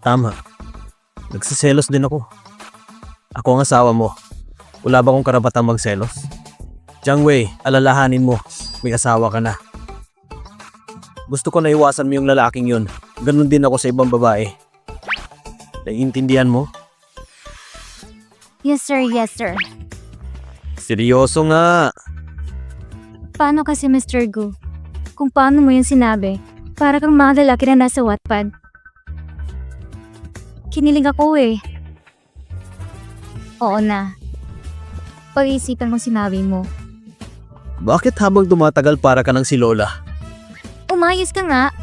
Tama. Nagsiselos din ako. Ako ang asawa mo. Wala ba akong karapatang magselos? Jiang Wei, alalahanin mo. May asawa ka na. Gusto ko na iwasan mo yung lalaking yun. Ganon din ako sa ibang babae. Naiintindihan mo? Yes sir, yes sir. Seryoso nga. Paano kasi Mr. Gu? Kung paano mo yung sinabi, para kang mga lalaki na nasa Wattpad. Kinilig ako eh. Oo na. Pag-iisipan mo sinabi mo. Bakit habang dumatagal para ka ng si Lola? Umayos ka nga.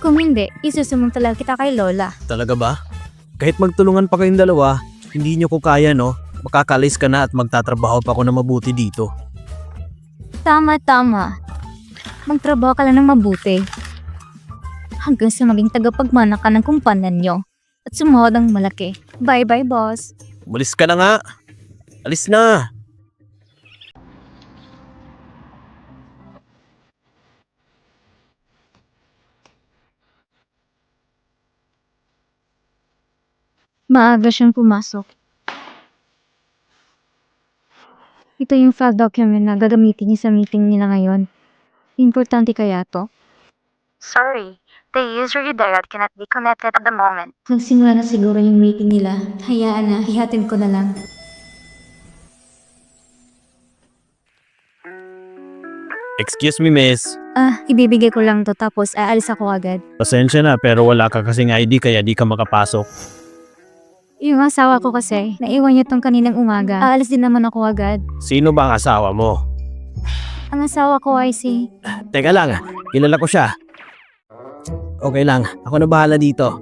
Kung hindi, isusumbong talaga kita kay Lola. Talaga ba? Kahit magtulungan pa kayong dalawa, hindi nyo ko kaya no? Makakalis ka na at magtatrabaho pa ako na mabuti dito. Tama, tama. Magtrabaho ka lang ng mabuti. Hanggang sa maging tagapagmana ka ng kumpanan nyo. At sumuhod ang malaki. Bye-bye, boss. Umalis ka na nga. Alis na. Maaga siyang pumasok. Ito yung file document na gagamitin niya sa meeting nila ngayon. Importante kaya to? Sorry, the user you dialed cannot be connected at the moment. Nagsimula na siguro yung meeting nila. Hayaan na, hihatin ko na lang. Excuse me, miss. Ah, ibibigay ko lang to tapos aalis ako agad. Pasensya na pero wala ka kasing ID kaya di ka makapasok. Yung asawa ko kasi, naiwan niya tong kaninang umaga. Aalis din naman ako agad. Sino ba ang asawa mo? Ang asawa ko ay si... Teka lang, kilala ko siya. Okay lang, ako na bahala dito.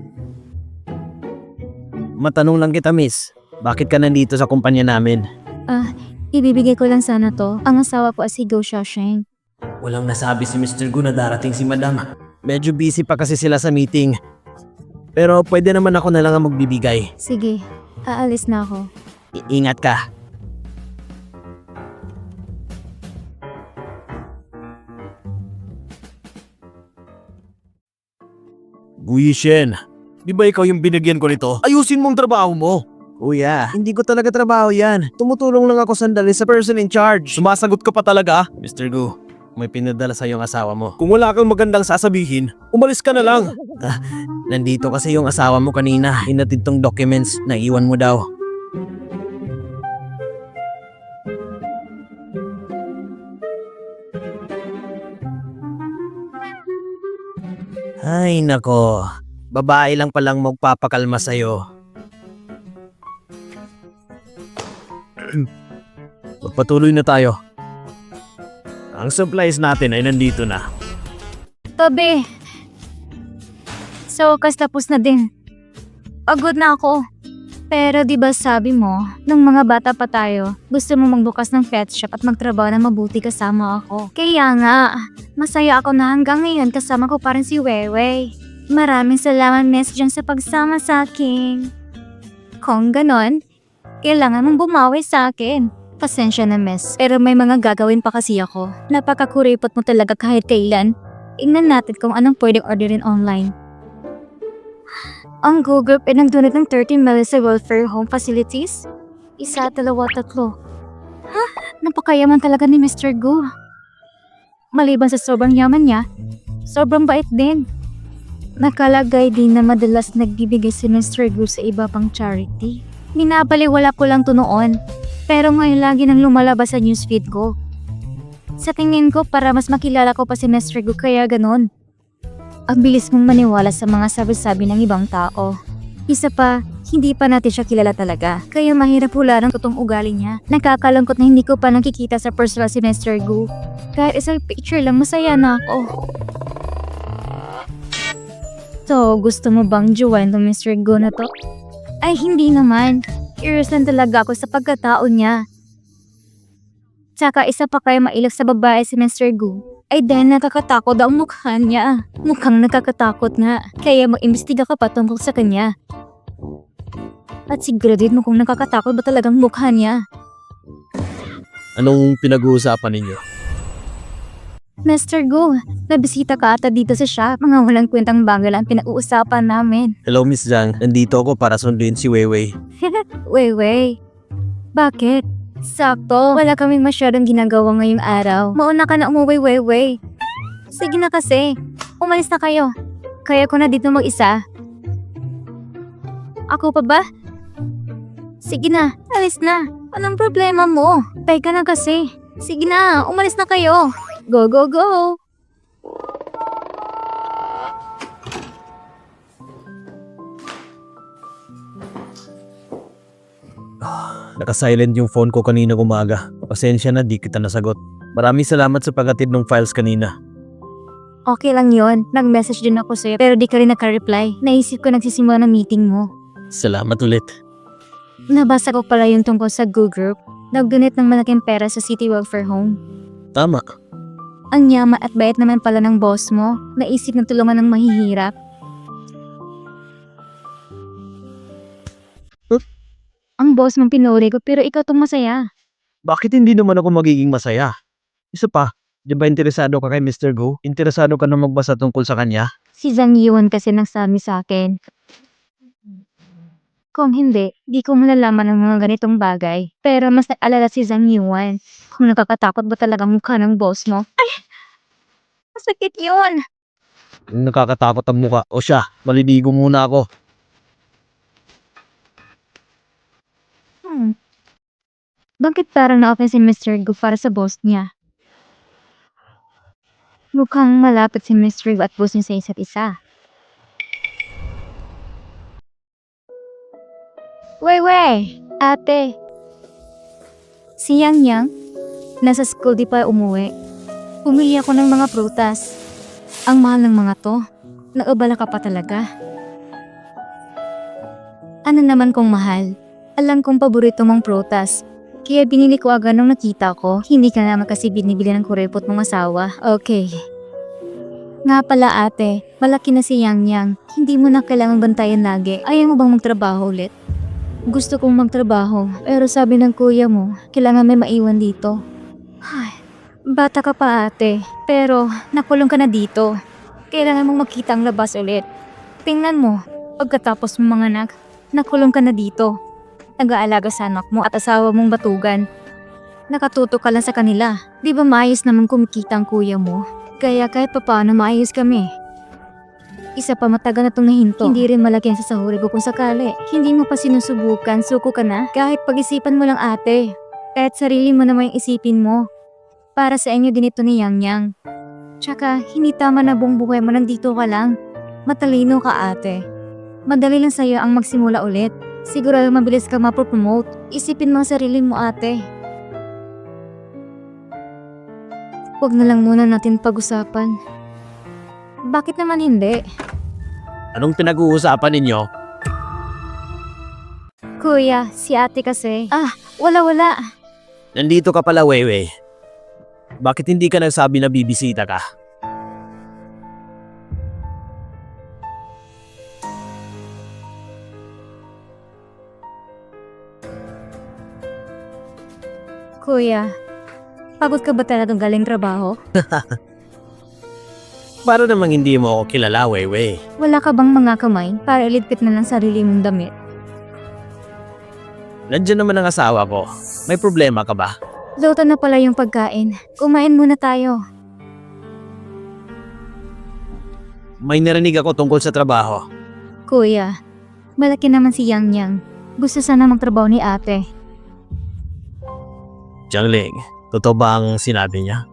Matanong lang kita, miss. Bakit ka nandito sa kumpanya namin? Ah, ibibigay ko lang sana to. Ang asawa ko ay si Go Xiaosheng. Walang nasabi si Mr. Gu na darating si Madam. Medyo busy pa kasi sila sa meeting. Pero pwede naman ako na lang ang magbibigay. Sige, aalis na ako. Iingat ka. Guishen, di ba ikaw yung binigyan ko nito? Ayusin mong trabaho mo. Kuya, hindi ko talaga trabaho yan. Tumutulong lang ako sandali sa person in charge. Sumasagot ka pa talaga? Mr. Gu, may pinadala sa yung asawa mo. Kung wala kang magandang sasabihin, umalis ka na lang. Ah, nandito kasi yung asawa mo kanina. Hinatid tong documents na iwan mo daw. Ay nako, babae lang palang magpapakalma sa'yo. Magpatuloy na tayo. Ang supplies natin ay nandito na. Tabi! So, kas tapos na din. Pagod na ako. Pero di ba sabi mo, nung mga bata pa tayo, gusto mo magbukas ng pet shop at magtrabaho na mabuti kasama ako. Kaya nga, masaya ako na hanggang ngayon kasama ko pa rin si Wewe. Maraming salamat Miss dyan sa pagsama sa akin. Kung ganon, kailangan mong bumawi sa akin. Pasensya na Miss, pero may mga gagawin pa kasi ako. Napakakuripot mo talaga kahit kailan. Tingnan natin kung anong pwedeng orderin online. Ang Google ay nagdonate ng 30 million sa welfare home facilities. Isa, dalawa, tatlo. Ha? Napakayaman talaga ni Mr. Gu. Maliban sa sobrang yaman niya, sobrang bait din. Nakalagay din na madalas nagbibigay si Mr. Gu sa iba pang charity. Minabaliwala ko lang to noon, pero ngayon lagi nang lumalabas sa newsfeed ko. Sa tingin ko para mas makilala ko pa si Mr. Gu kaya ganon. Ang bilis mong maniwala sa mga sabi-sabi ng ibang tao. Isa pa, hindi pa natin siya kilala talaga. Kaya mahirap hula ng totoong ugali niya. Nakakalungkot na hindi ko pa nakikita sa personal si Mr. Gu. Kahit isang picture lang, masaya na ako. So, gusto mo bang join to Mr. Gu na to? Ay, hindi naman. Curious lang talaga ako sa pagkatao niya. Tsaka isa pa kayo mailag sa babae si Mr. Gu. Ay dahil nakakatakot ang mukha niya. Mukhang nakakatakot nga. Kaya mag-imbestiga ka pa tungkol sa kanya. At siguraduhin mo kung nakakatakot ba talagang mukha niya. Anong pinag-uusapan ninyo? Mr. Gu, nabisita ka ata dito sa shop. Mga walang kwentang bagay lang pinag-uusapan namin. Hello, Miss Zhang. Nandito ako para sunduin si Weiwei. Weiwei. Bakit? Sakto, wala kaming masyadong ginagawa ngayong araw. Mauna ka na umuwi, Weiwei. Sige na kasi. Umalis na kayo. Kaya ko na dito mag-isa. Ako pa ba? Sige na, alis na. Anong problema mo? Teka na kasi. Sige na, umalis na kayo. Go, go, go! Naka-silent yung phone ko kanina umaga. Pasensya na, di kita nasagot. Maraming salamat sa paghatid ng files kanina. Okay lang yon. Nag-message din ako sa'yo pero di ka rin naka-reply. Naisip ko nagsisimula ng meeting mo. Salamat ulit. Nabasa ko pala yung tungkol sa Go Group. Nag-donate ng malaking pera sa City Welfare Home. Tama. Ang yaman at bait naman pala ng boss mo. Naisip na tulungan ng mahihirap. Ang boss mong pinuri ko pero ikaw tong masaya. Bakit hindi naman ako magiging masaya? Isa pa, di ba interesado ka kay Mr. Go? Interesado ka na magbasa tungkol sa kanya? Si Zhang Yuan kasi nagsabi sa akin. Kung hindi, di ko malalaman ang mga ganitong bagay. Pero mas naalala si Zhang Yuan. Kung nakakatakot ba talaga mukha ng boss mo? Ay! Masakit yun! Nakakatakot ang muka. O siya, maliligo muna ako. Hmm. Bakit parang na-open si Mr. Gu para sa boss niya? Mukhang malapit si Mr. Gu at boss niya sa isa't isa. Wey, wey! Ate! Si Yang Yang, nasa school di pa umuwi. Pumili ako ng mga prutas. Ang mahal ng mga to. Naubala ka pa talaga. Ano naman kung mahal? Alam kong paborito mong prutas. Kaya binili ko agad nung nakita ko. Hindi ka naman kasi binibili ng kuripot mong asawa. Okay. Nga pala ate, malaki na si Yang Yang. Hindi mo na kailangang bantayan lagi. Ayaw mo bang magtrabaho ulit? Gusto kong magtrabaho, pero sabi ng kuya mo, kailangan may maiwan dito. Ay, bata ka pa ate, pero nakulong ka na dito. Kailangan mong makita ang labas ulit. Tingnan mo, pagkatapos mo mga anak, nakulong ka na dito nag-aalaga sa anak mo at asawa mong batugan. Nakatuto ka lang sa kanila. Di ba maayos naman kumikita ang kuya mo? Kaya kahit papaano maayos kami. Isa pa matagal na itong nahinto. Hindi rin malaki ang sasahuri ko kung sakali. Hindi mo pa sinusubukan, suko ka na. Kahit pag-isipan mo lang ate. Kahit sarili mo naman yung isipin mo. Para sa inyo din ito ni Yang Yang. Tsaka, hindi tama na buong buhay mo nandito ka lang. Matalino ka ate. Madali lang sa'yo ang magsimula ulit. Sigurado mabilis ka mapropromote. Isipin mo ang sarili mo ate. Huwag na lang muna natin pag-usapan. Bakit naman hindi? Anong pinag-uusapan ninyo? Kuya, si ate kasi. Ah, wala wala. Nandito ka pala, Weiwei. Bakit hindi ka nagsabi na bibisita ka? Kuya, pagod ka ba talagang galing trabaho? Para namang hindi mo ako kilala, Weiwei. Wala ka bang mga kamay para iligpit na lang sarili mong damit? Nandiyan naman ang asawa ko. May problema ka ba? Luto na pala yung pagkain. Kumain muna tayo. May narinig ako tungkol sa trabaho. Kuya, malaki naman si Yang Yang. Gusto sana magtrabaho ni ate. Jiangling, totoo ba ang sinabi niya?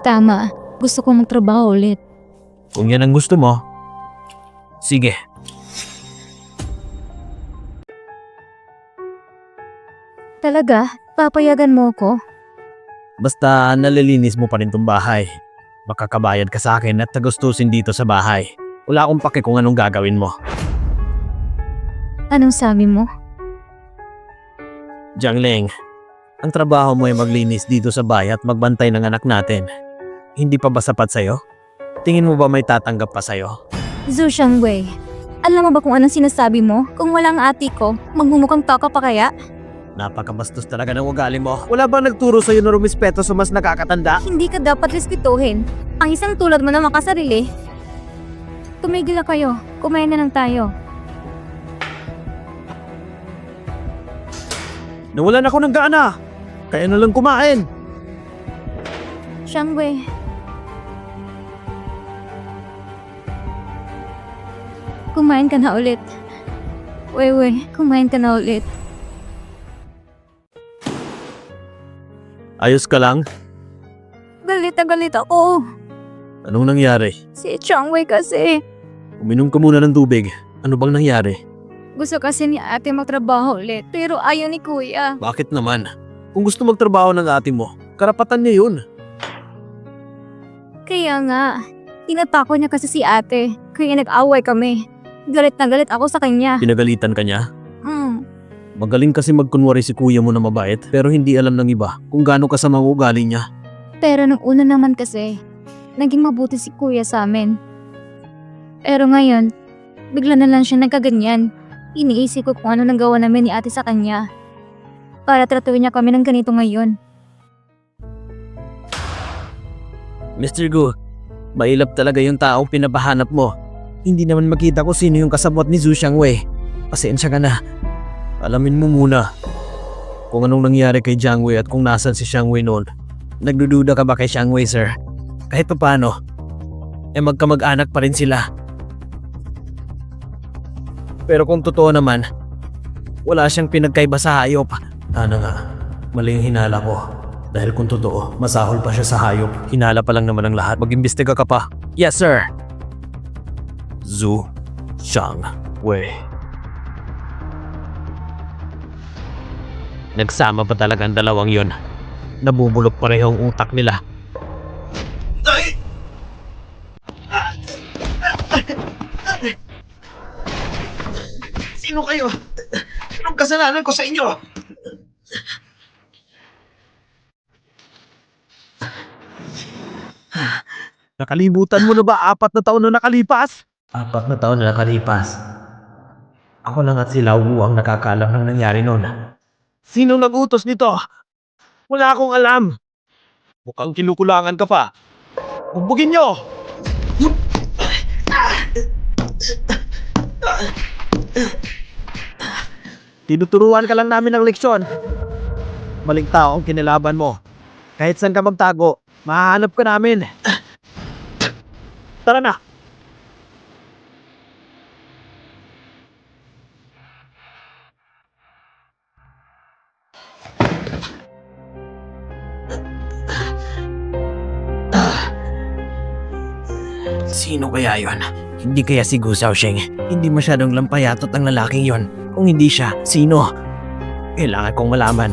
Tama, gusto kong magtrabaho ulit. Kung yan ang gusto mo, sige. Talaga? Papayagan mo ko? Basta nalilinis mo pa rin tong bahay. Makakabayad ka sa akin at tagustusin dito sa bahay. Wala akong pake kung anong gagawin mo. Anong sabi mo? Jiangling, ang trabaho mo ay maglinis dito sa bahay at magbantay ng anak natin. Hindi pa ba sapat sa'yo? Tingin mo ba may tatanggap pa sa'yo? Zhu Shangwei, alam mo ba kung anong sinasabi mo? Kung walang ate ko, magmumukhang taka pa kaya? Napakabastos talaga ng ugali mo. Wala bang nagturo sa'yo na rumispeto sa mas nakakatanda? Hindi ka dapat respetuhin. Ang isang tulad mo na makasarili. Tumigil na kayo. Kumain na lang tayo. Nawalan ako ng gana. Kaya na lang kumain. Shangwei. Kumain ka na ulit. Wewe, kumain ka na ulit. Ayos ka lang? Galit na galit ako. Anong nangyari? Si Changwei kasi. Uminom ka muna ng tubig. Ano bang nangyari? Gusto kasi ni ate magtrabaho ulit. Pero ayaw ni kuya. Bakit naman? Kung gusto magtrabaho ng ate mo, karapatan niya yun. Kaya nga, tinatakot niya kasi si ate. Kaya nag-away kami. Galit na galit ako sa kanya. Pinagalitan ka niya? Mm. Magaling kasi magkunwari si kuya mo na mabait pero hindi alam ng iba kung gaano kasama ang ugali niya. Pero nung una naman kasi, naging mabuti si kuya sa amin. Pero ngayon, bigla na lang siya nagkaganyan. Iniisip ko kung ano nang gawa namin ni ate sa kanya. Para tratuhin niya kami ng ganito ngayon. Mr. Gu, mailap talaga yung taong pinabahanap mo. Hindi naman makita ko sino yung kasabot ni Zhu Xiangwei. Pasensya ka na. Alamin mo muna kung anong nangyari kay Jiang Wei at kung nasan si Xiangwei noon. Nagdududa ka ba kay Xiangwei, sir? Kahit pa paano, eh magkamag-anak pa rin sila. Pero kung totoo naman, wala siyang pinagkaiba sa hayop. Ano nga, mali yung hinala ko. Dahil kung totoo, masahol pa siya sa hayop. Hinala pa lang naman ang lahat. Mag-imbestiga ka pa. Yes, sir! Zhu Xiang Wei. Nagsama pa talaga ang dalawang yon. Nabubulok pareho ang utak nila. Kasalanan ko sa inyo? Nakalimutan mo na ba apat na taon na nakalipas? Apat na taon na nakalipas. Ako lang at sila ang nakakaalam ng nangyari noon. Sino nag-utos nito? Wala akong alam. Mukhang kinukulangan ka pa. Bugbugin nyo! Tinuturuan ka lang namin ng leksyon. Maling tao ang kinilaban mo. Kahit saan ka magtago, mahahanap ka namin. Tara na! Sino kaya yon? Hindi kaya si Gu Xiaoxing. Hindi masyadong lampayatot ang lalaking yon. Kung hindi siya, sino? Kailangan kong malaman.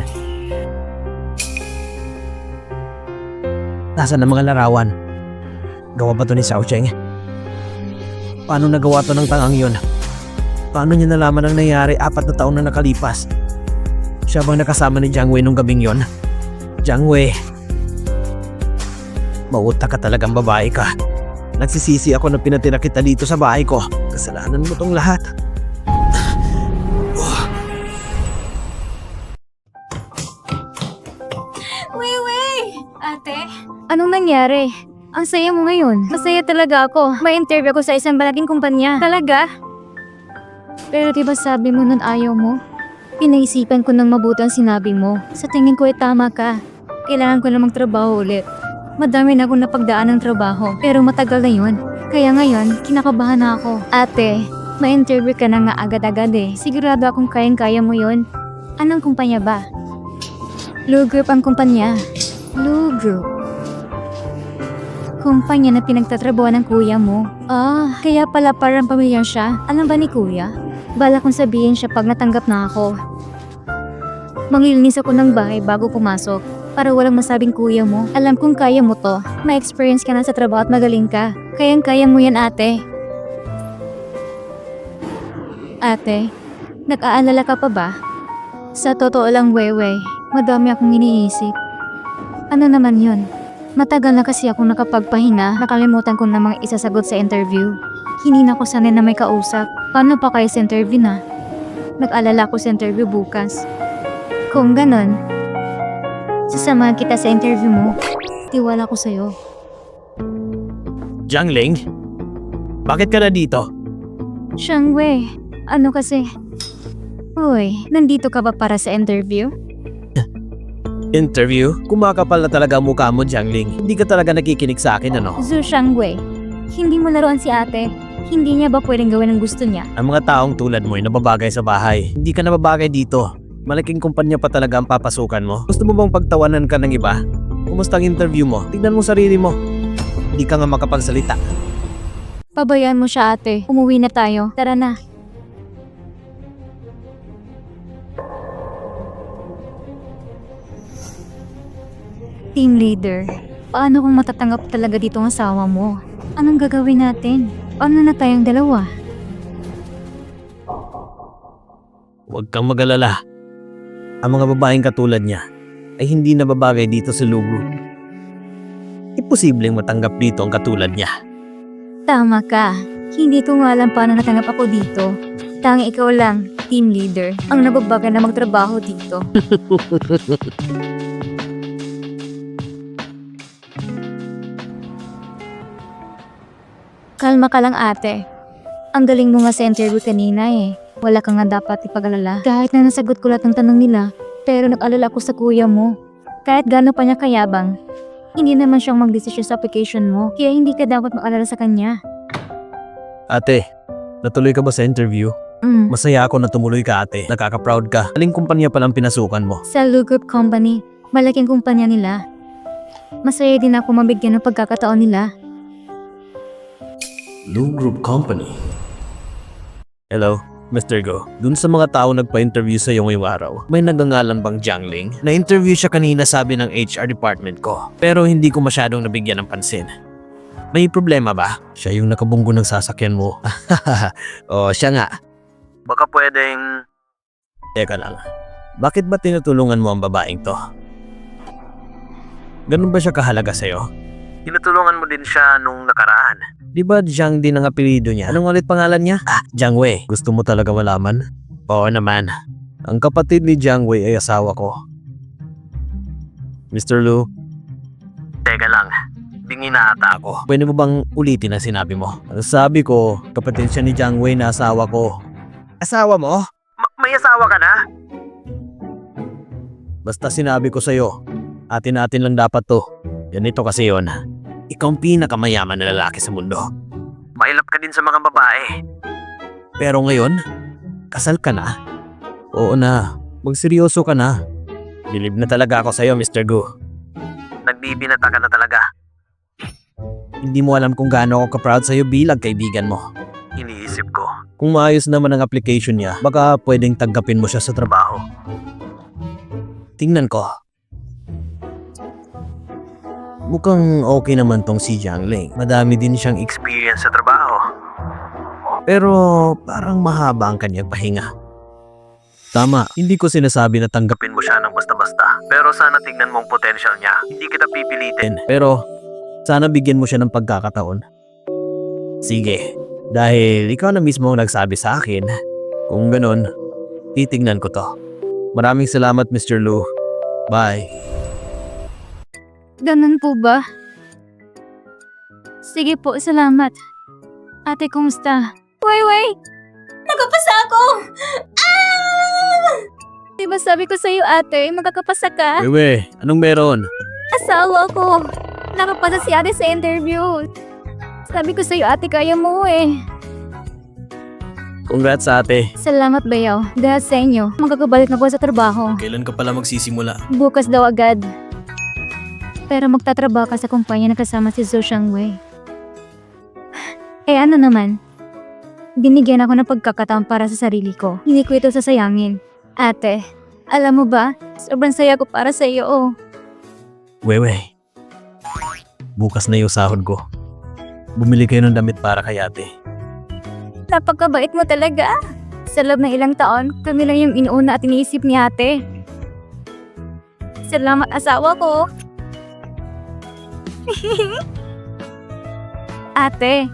Nasaan ang mga larawan? Gawa ba to ni Xiaocheng? Paano nagawa to ng tangang yun? Paano niya nalaman ang nangyari apat na taon na nakalipas? Siya bang nakasama ni Jiang Wei nung gabing yon? Jiang Wei, mauta ka talagang babae ka. Nagsisisi ako na pinatira kita dito sa bahay ko. Kasalanan mo tong lahat. Ate? Anong nangyari? Ang saya mo ngayon. Masaya talaga ako. May interview ko sa isang malaking kumpanya. Talaga? Pero di ba sabi mo nun ayaw mo? Pinaisipan ko ng mabuti ang sinabi mo. Sa tingin ko ay tama ka. Kailangan ko na magtrabaho ulit. Madami na akong napagdaan ng trabaho, pero matagal na yun. Kaya ngayon, kinakabahan na ako. Ate, may interview ka na nga agad-agad eh. Sigurado akong kayang-kaya mo yun. Anong kumpanya ba? Blue Group ang kumpanya. Blue Group. Kumpanya na pinagtatrabuhan ng kuya mo. Ah, kaya pala parang pamilyar siya. Alam ba ni kuya? Bala kong sabihin siya pag natanggap na ako. Manglilinis ako ng bahay bago pumasok. Para walang masabing kuya mo. Alam kong kaya mo to. May experience ka na sa trabaho at magaling ka. Kayang-kaya mo yan ate. Ate, nag-aalala ka pa ba? Sa totoo lang, Wewe, madami akong iniisip. Ano naman yun? Matagal na kasi akong nakapagpahinga, nakalimutan ko na mga isasagot sa interview. Hindi na ako sanay na may kausap. Paano pa kayo sa interview na? Nag-alala ko sa interview bukas. Kung ganon, sasamahan kita sa interview mo. Tiwala ko sa'yo. Jiangling? Bakit ka na dito? Shangwei, ano kasi? Uy, nandito ka ba para sa interview? Interview? Kumakapal na talaga mukha mo, Jiangling. Hindi ka talaga nakikinig sa akin, ano? Zhu Shangwei, hindi mo laruan si ate. Hindi niya ba pwedeng gawin ang gusto niya? Ang mga taong tulad mo ay nababagay sa bahay. Hindi ka nababagay dito. Malaking kumpanya pa talaga ang papasukan mo. Gusto mo bang pagtawanan ka ng iba? Kumusta ang interview mo? Tignan mo sarili mo. Hindi ka nga makapagsalita. Pabayaan mo siya ate. Umuwi na tayo. Tara na. Team leader, paano kung matatanggap talaga dito ang asawa mo? Anong gagawin natin? Paano na tayong dalawa? Huwag kang magalala. Ang mga babaeng katulad niya ay hindi nababagay dito sa Lugro. Imposibleng matanggap dito ang katulad niya. Tama ka. Hindi ko nga alam paano natanggap ako dito. Tangi ikaw lang, team leader, ang nababagay na magtrabaho dito. Kalma ka lang ate. Ang galing mo nga sa interview kanina eh. Wala ka nga dapat ipag-alala. Kahit na nasagot ko lahat ng tanong nila, pero nag-alala ko sa kuya mo. Kahit gano'n pa niya kayabang, hindi naman siyang magdesisyon sa application mo, kaya hindi ka dapat mag-alala sa kanya. Ate, natuloy ka ba sa interview? Mm. Masaya ako na tumuloy ka ate. Nakaka-proud ka. Aling kumpanya palang pinasukan mo? Sa Lu Group Company, malaking kumpanya nila. Masaya din ako mabigyan ng pagkakataon nila. Lu Group Company. Hello, Mr. Go. Dun sa mga tao nagpa-interview sa iyo ngayong araw, may nagangalan bang Jiangling? Na-interview siya kanina sabi ng HR department ko. Pero hindi ko masyadong nabigyan ng pansin. May problema ba? Siya yung nakabunggo ng sasakyan mo. o, siya nga. Baka pwedeng... Teka lang. Bakit ba tinutulungan mo ang babaeng to? Ganun ba siya kahalaga sa'yo? Tinutulungan mo din siya nung nakaraan. Di ba Jiang din ang apelido niya? Anong ulit pangalan niya? Ah, Jiang Wei. Gusto mo talaga malaman? Oo naman. Ang kapatid ni Jiang Wei ay asawa ko. Mr. Lu? Teka lang. Bingi na ata ako. Pwede mo bang ulitin ang sinabi mo? Sabi ko, kapatid siya ni Jiang Wei na asawa ko. Asawa mo? may asawa ka na? Basta sinabi ko sa'yo, atin-atin lang dapat to. Ganito kasi yon. Ikaw ang pinakamayaman na lalaki sa mundo. Mailap ka din sa mga babae. Pero ngayon, kasal ka na? Oo na, magseryoso ka na. Bilib na talaga ako sa'yo, Mr. Gu. Nagbibinata ka na talaga. Hindi mo alam kung gaano ako ka-proud sa'yo bilang kaibigan mo. Iniisip ko. Kung maayos naman ang application niya, baka pwedeng tanggapin mo siya sa trabaho. Tingnan ko. Mukhang okay naman tong si Jiang Ling. Madami din siyang experience sa trabaho. Pero parang mahaba ang kanyang pahinga. Tama, hindi ko sinasabi na tanggapin mo siya ng basta-basta. Pero sana tignan mo ang potential niya. Hindi kita pipilitin. Pero sana bigyan mo siya ng pagkakataon. Sige, dahil ikaw na mismo ang nagsabi sa akin. Kung ganun, titignan ko to. Maraming salamat Mr. Lu. Bye. Ganun po ba? Sige po, salamat. Ate, kumusta? Wait, wait! Nakapasa ako! Ah! Di ba sabi ko sa'yo, ate, magkakapasa ka? Wewe, anong meron? Asawa ko! Nakapasa si ate sa interview. Sabi ko sa'yo, ate, kaya mo eh. Congrats ate. Salamat, Bayaw. Dahil sa inyo, magkakabalik na po sa trabaho. Kailan ka pala magsisimula? Bukas daw agad. Pero magtatrabaho ka sa kumpanya na kasama si Zhou Shangwei. Eh ano naman, binigyan ako ng pagkakataon para sa sarili ko. Hindi ko ito sasayangin. Ate, alam mo ba, sobrang saya ko para sa iyo. Oh. Wewe, bukas na yung sahod ko. Bumili kayo ng damit para kay ate. Napakabait mo talaga. Sa loob ng ilang taon, kami lang yung inuuna at iniisip ni ate. Salamat asawa ko. Ate,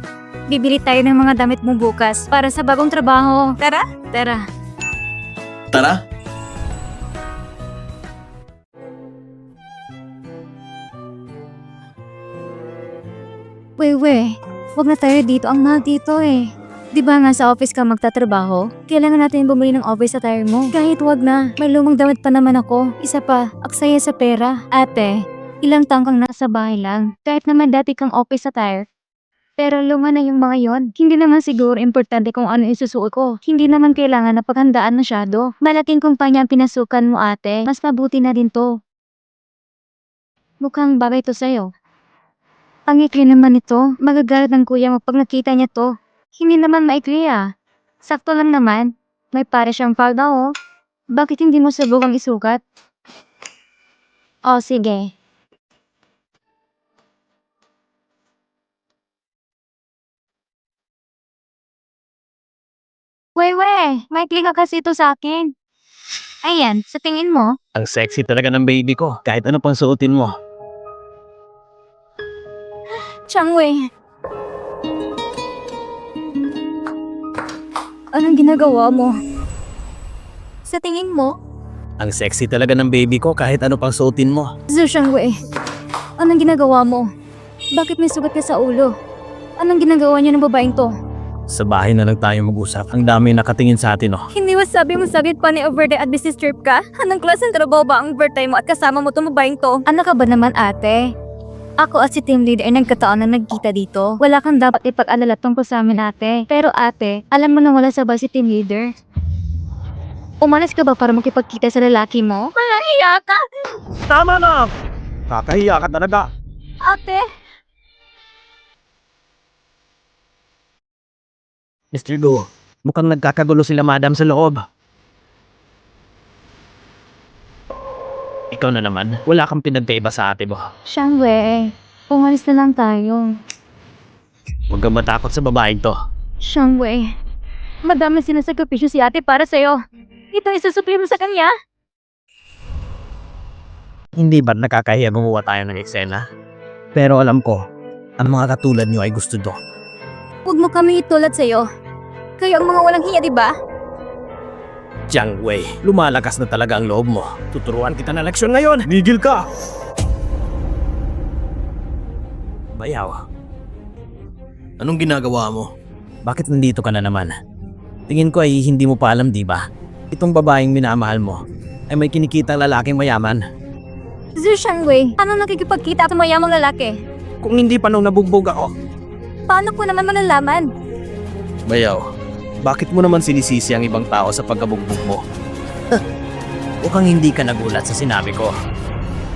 bibili tayo ng mga damit mo bukas para sa bagong trabaho. Tara? Tara. Tara! Wewe, wag na tayo dito. Ang mahal dito eh. Di ba nga sa office ka magtatrabaho? Kailangan natin bumili ng office attire mo. Kahit wag na, may lumang damit pa naman ako. Isa pa, aksaya sa pera. Ate, ilang taong kang nasa bahay lang. Kahit naman dati kang office attire. Pero luma na yung mga yon. Hindi naman siguro importante kung ano isusuot ko. Hindi naman kailangan na paghandaan masyado. Malaking kumpanya ang pinasukan mo ate. Mas mabuti na din to. Mukhang bagay to sa'yo. Ang ikli naman ito. Magagalit ng kuya mo pag nakita niya to. Hindi naman maikli ah. Sakto lang naman. May pare siyang falda oh. Bakit hindi mo subukan isukat? Oh, sige. Wewe, maikli ka kasi ito sa akin. Ayan, sa tingin mo, Ang sexy talaga ng baby ko. Kahit ano pang suotin mo. Changwei. Anong ginagawa mo? Sa tingin mo, Ang sexy talaga ng baby ko kahit ano pang suotin mo. Zhu Shangwei, anong ginagawa mo? Bakit may sugat ka sa ulo? Anong ginagawa niyo ng babaeng to? Sa bahay na lang tayo mag-usap. Ang dami nakatingin sa atin oh. Hindi ba sabi mo saglit pa ni overtime at business trip ka? Anong klaseng trabaho ba ang overtime mo at kasama mo itong babaeng to? Ano ka ba naman ate? Ako at si team leader ay nagkataon na nagkita dito. Wala kang dapat ipag-alala tungkol sa amin ate. Pero ate, alam mo na wala sa ba si team leader? Umalis ka ba para makipagkita sa lalaki mo? Malahiya ka! Tama na! Kakahiya ka talaga. Ate! Mr. Go, mukhang nagkakagulo sila madam sa loob. Ikaw na naman, wala kang pinagkaiba sa ate mo. Shangwei, umalis na lang tayo. Huwag kang matakot sa babaeng to. Shangwei, madami sinasakripisyo si ate para sa'yo. Ito isusupli mo sa kanya? Hindi ba nakakahiya gumawa tayo ng eksena? Pero alam ko, ang mga katulad niyo ay gusto do. Huwag mo kami itulad sa'yo. Kayo ang mga walang hiya, di ba? Jiang Wei, lumalakas na talaga ang loob mo. Tuturuan kita ng leksyon ngayon. Migil ka! Bayaw. Anong ginagawa mo? Bakit nandito ka na naman? Tingin ko ay hindi mo pa alam, di ba? Itong babaeng minamahal mo ay may kinikitang lalaking mayaman. Zhu Shangwei, ano nakikipagkita sa mayamang lalaki? Kung hindi pa nung nabugbog ako. Paano ko naman malalaman? Bayaw, bakit mo naman sinisisi ang ibang tao sa pagkabugbog mo? Mukhang hindi ka nagulat sa sinabi ko.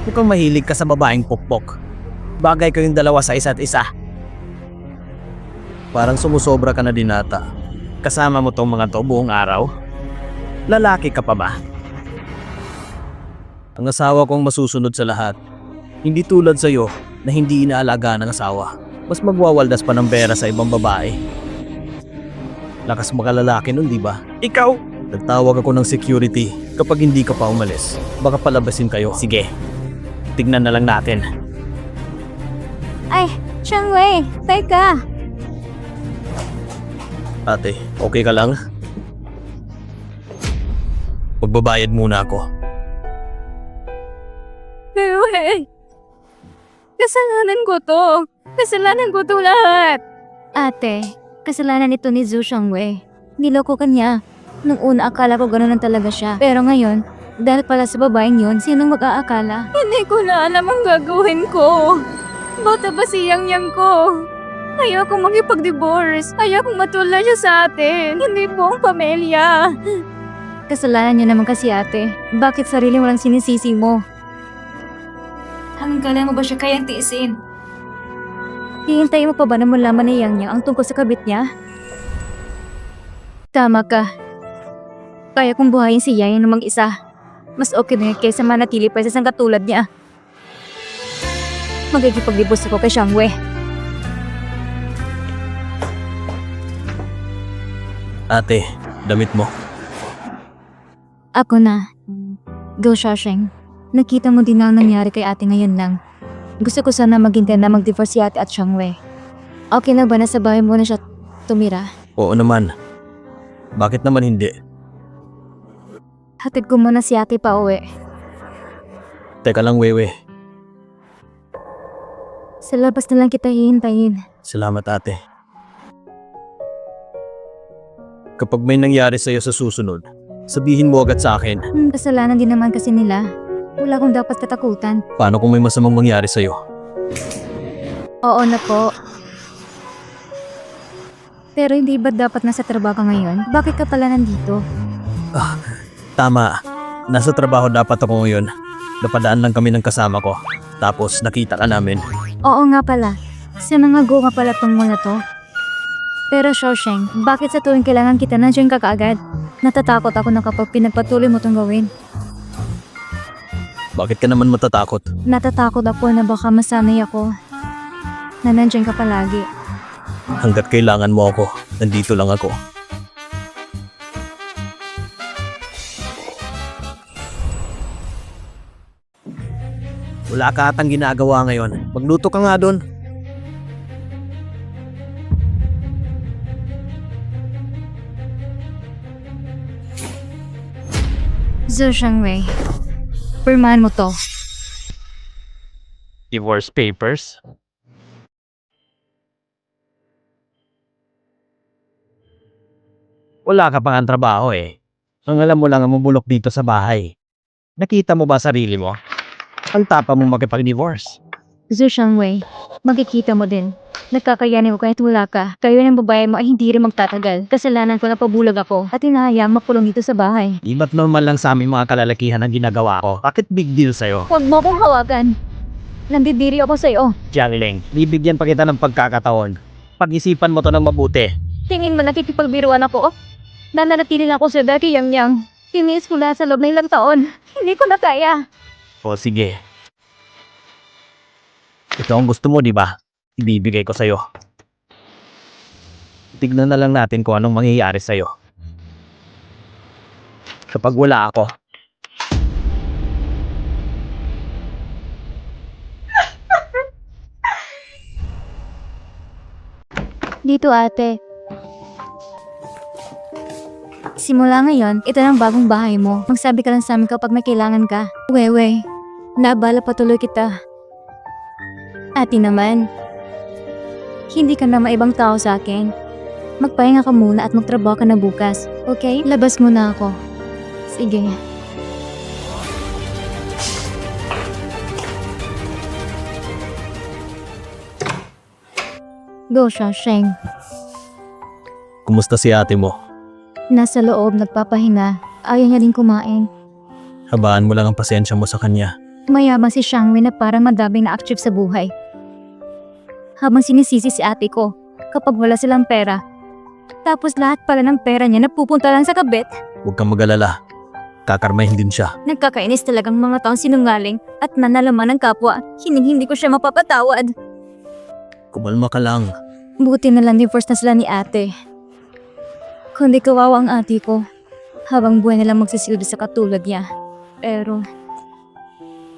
Mukhang mahilig ka sa babaeng pukpok. Bagay kayong dalawa sa isa't isa. Parang sumusobra ka na din ata. Kasama mo tong mga to buong araw? Lalaki ka pa ba? Ang asawa kong masusunod sa lahat. Hindi tulad sa'yo na hindi inaalaga ng asawa. Mas magwawaldas pa ng pera sa ibang babae. Lakas makalalaki nun, di ba? Ikaw! Nagtawag ako ng security kapag hindi ka pa umalis. Baka palabasin kayo. Sige. Tignan na lang natin. Ay, Shangwei, teka. Ate, okay ka lang? Magbabayad muna ako. Wei, kasalanan ko to. Kasalanan ko to lahat. Ate, kasalanan ito ni Zhu Shangwei. Niloko ka niya. Nung una akala ko gano'n lang talaga siya. Pero ngayon, dahil pala sa babaeng yun, sinong mag-aakala? Hindi ko na alam ang gagawin ko. Bota ba si Yang Yang ko? Ayoko makipag-divorce. Ayoko matulad siya sa atin. Hindi buong pamilya. Kasalanan niya naman kasi ate. Bakit sarili mo lang sinisisi mo? Hanggang kailan mo ba siya kayang tiisin? Hihintayin mo pa ba na malaman ni Yang Yang ang tungkol sa kabit niya? Tama ka. Kaya kong buhayin si Yang Yang na mag-isa. Mas okay na yun kaysa manatili pa sa isang katulad niya. Magkikipag-dibos ako kay Shangwei. Ate, damit mo. Ako na. Go Shasheng. Nakita mo din ang nangyari kay ate ngayon lang. Gusto ko sana maghintay na mag-divorce si ate at Shangwei. Okay na ba na sa bahay mo na siya tumira? Oo naman. Bakit naman hindi? Hatid ko muna si ate pa uwi. Teka lang, Wewe. Sa labas na lang kita hihintayin. Salamat ate. Kapag may nangyari sa'yo sa susunod, sabihin mo agad sa akin. Hmm, kasalanan din naman kasi nila. Wala akong dapat katakutan. Paano kung may masamang mangyari sa'yo? Oo na po. Pero hindi ba dapat nasa trabaho ka ngayon? Bakit ka pala nandito? Tama. Nasa trabaho dapat ako ngayon. Napadaan lang kami ng kasama ko. Tapos nakita ka namin. Oo nga pala. Sa mga go nga pala tong muna to. Pero Shosheng, bakit sa tuwing kailangan kita nandiyan ka kaagad? Natatakot ako na kapag pinagpatuloy mo tong gawin. Bakit ka naman matatakot? Natatakot ako na baka masanay ako. Na nandiyan ka palagi. Hanggat kailangan mo ako, nandito lang ako. Wala ka atang ginagawa ngayon. Magluto ka nga doon. Zhou Shangwei, pirmahan mo to. Divorce papers? Wala ka pang ang trabaho eh. Ang alam mo lang ang mabulok dito sa bahay. Nakita mo ba sarili mo? Ang tapa mo makipag-divorce. Zhou Shangwei, makikita mo din. Nagkakayanin mo kahit wala ka. Kayo ng babae mo ay hindi rin magtatagal. Kasalanan ko na pabulag ako at hinahayaan makulong dito sa bahay. Di ba't normal lang sa aming mga kalalakihan ang ginagawa ko? Bakit big deal sa'yo? Huwag mo akong hawakan. Nandidiri ako sa'yo. Jiangling, bibigyan pa kita ng pagkakataon. Pag-isipan mo to ng mabuti. Tingin mo nakikipagbiruan ako? Nananatili lang ako sa dati yang yang. Tiniis ko na sa loob ng ilang taon. Hindi ko na kaya. O sige. Ito ang gusto mo, di ba? Ibibigay ko sa'yo. Tignan na lang natin kung anong mangyayari sa'yo. Kapag wala ako, Dito ate. Simula ngayon, ito ang bagong bahay mo. Magsabi ka lang sa amin kapag may kailangan ka. Wewe, nabala patuloy kita. Ate naman, hindi ka na maibang tao sa akin. Magpahinga ka muna at magtrabaho ka na bukas. Okay? Labas muna ako. Sige. Go, Shasheng. kumusta si ate mo? Nasa loob, nagpapahinga. Ayaw niya din kumain. Habaan mo lang ang pasensya mo sa kanya. Mayabang si Shangwei na parang madaming na-achieve sa buhay. Habang sinisisi si ate ko kapag wala silang pera. Tapos lahat pala ng pera niya napupunta lang sa kabit. Huwag kang mag-alala. Kakarmahin din siya. Nagkakainis talagang mga taong sinungaling at nanalaman ng kapwa. Hining hindi ko siya mapapatawad. Kumalma ka lang. Buti na lang divorce na sila ni ate. Kundi kawawa ang ate ko. Habang buhay nilang magsisilbi sa katulad niya. Pero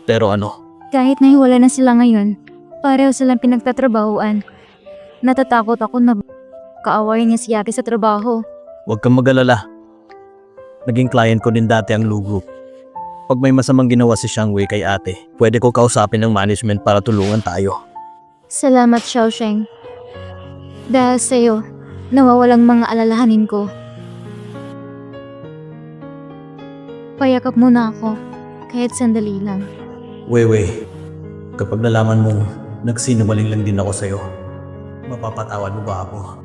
Pero ano? Kahit nahiwala na sila ngayon, pareho silang pinagtatrabahuan. Natatakot ako na kaawayan niya si ate sa trabaho. Huwag kang mag-alala. Naging client ko din dati ang Lu Group. Pag may masamang ginawa si Shangwei kay ate, pwede ko kausapin ng management para tulungan tayo. Salamat, Xiaosheng. Dahil sa'yo, nawawalang mga alalahanin ko. Payakap muna ako, kahit sandali lang. Weiwei, kapag nalaman mong nagsinungaling lang din ako sa'yo, mapapatawad mo ba ako?